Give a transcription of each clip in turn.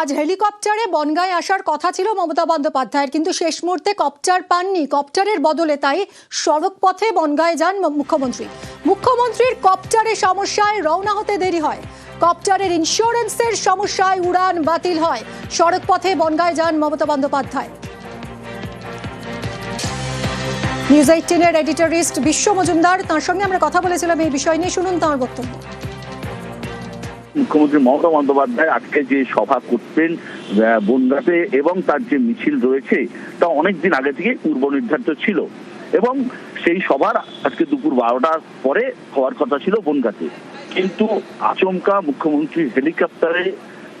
আজ হেলিকপ্টারে বনগায় আসার কথা ছিল মমতা বন্দ্যোপাধ্যায়ের, কিন্তু শেষ মুহূর্তে কপ্টার পাননি। কপ্টারের বদলে তাই সড়ক পথে বনগায় যান মুখ্যমন্ত্রী। মুখ্যমন্ত্রীর কপ্টারের সমস্যায় রওনা হতে দেরি হয়। কপ্টারের ইন্স্যুরেন্সের সমস্যায় উড়ান বাতিল হয়। সড়ক পথে বনগায় যান মমতা বন্দ্যোপাধ্যায়। নিউজ এইটিনের এডিটরিস্ট বিশ্ব মজুমদার, তার সঙ্গে আমরা কথা বলেছিলাম এই বিষয় নিয়ে। শুনুন তাঁর বক্তব্য। মুখ্যমন্ত্রী মমতা বন্দ্যোপাধ্যায় আজকে যে সভা করতেন আহ, এবং তার যে মিছিল রয়েছে তা অনেক দিন আগে থেকে পূর্ব নির্ধারিত ছিল। এবং সেই সভার আজকে দুপুর বারোটার পরে হওয়ার কথা ছিল বনগাঁতে। কিন্তু আচমকা মুখ্যমন্ত্রী হেলিকপ্টারে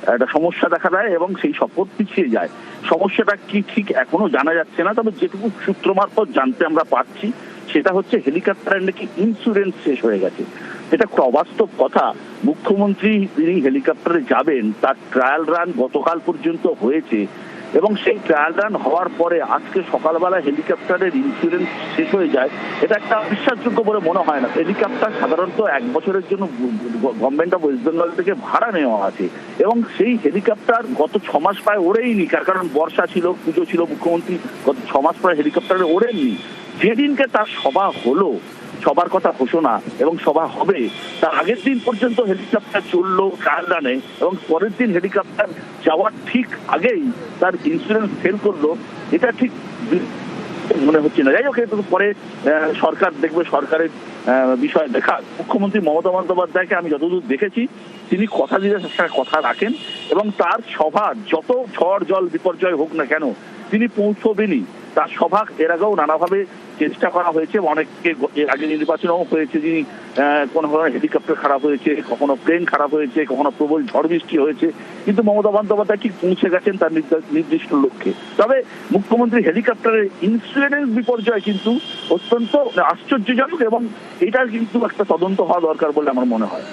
একটা সমস্যা দেখা দেয় এবং সেই শপথ পিছিয়ে যায়। সমস্যাটা কি ঠিক এখনও জানা যাচ্ছে না তবে যেটুকু সূত্র মারফত জানতে আমরা পাচ্ছি সেটা হচ্ছে হেলিকপ্টারের নাকি ইন্স্যুরেন্স শেষ হয়ে গেছে। এটা অবাস্তব কথা। মুখ্যমন্ত্রী তিনি হেলিকপ্টারে যাবেন, তার ট্রায়াল রান গতকাল পর্যন্ত হয়েছে এবং সেই ট্রায়াল রান হওয়ার পরে আজকে সকালবেলা হেলিকপ্টারের ইন্স্যুরেন্স শেষ হয়ে যায়। এটা একটা বিশ্বাসযোগ্য বলে মনে হয় না। হেলিকপ্টার সাধারণত এক বছরের জন্য গভর্নমেন্ট অফ ওয়েস্ট বেঙ্গল থেকে ভাড়া নেওয়া আছে এবং সেই হেলিকপ্টার গত ছ মাস প্রায় ওড়েইনি। তার কারণ বর্ষা ছিল, পুজো ছিল, মুখ্যমন্ত্রী গত ছ মাস প্রায় হেলিকপ্টারে ওড়েননি। যেদিনকে তার সভা হলো, সবার কথা ঘোষণা, এবং সভা হবে, তার আগের দিন পর্যন্ত হেলিকপ্টার চলল রানে এবং পরের দিন হেলিকপ্টার যাওয়ার ঠিক আগেই তার ইন্স্যুরেন্স ফেল করল। এটা ঠিক মনে হচ্ছে না। যাই হোক পরে সরকার দেখবে, সরকারের বিষয় দেখা। মুখ্যমন্ত্রী মমতা বন্দ্যোপাধ্যায়কে আমি যতদূর দেখেছি, তিনি কথা দিলে কথা রাখেন, এবং তার সভা যত ঝড় জল বিপর্যয় হোক না কেন, তিনি পৌঁছবেনই। তার সভা এর আগেও নানাভাবে চেষ্টা করা হয়েছে। অনেককে এর আগে নির্বাচনও হয়েছে যিনি কোনো ধরনের হেলিকপ্টার খারাপ হয়েছে, কখনো প্লেন খারাপ হয়েছে, কখনো প্রবল ঝড় বৃষ্টি হয়েছে। কিন্তু মমতা বন্দ্যোপাধ্যায় ঠিক পৌঁছে গেছেন তার নির্দা- নির্দিষ্ট লক্ষ্যে। তবে মুখ্যমন্ত্রী হেলিকপ্টারের ইন্সুরেন্স বিপর্যয় কিন্তু অত্যন্ত আশ্চর্যজনক এবং এটার কিন্তু একটা তদন্ত হওয়া দরকার বলে আমার মনে হয়।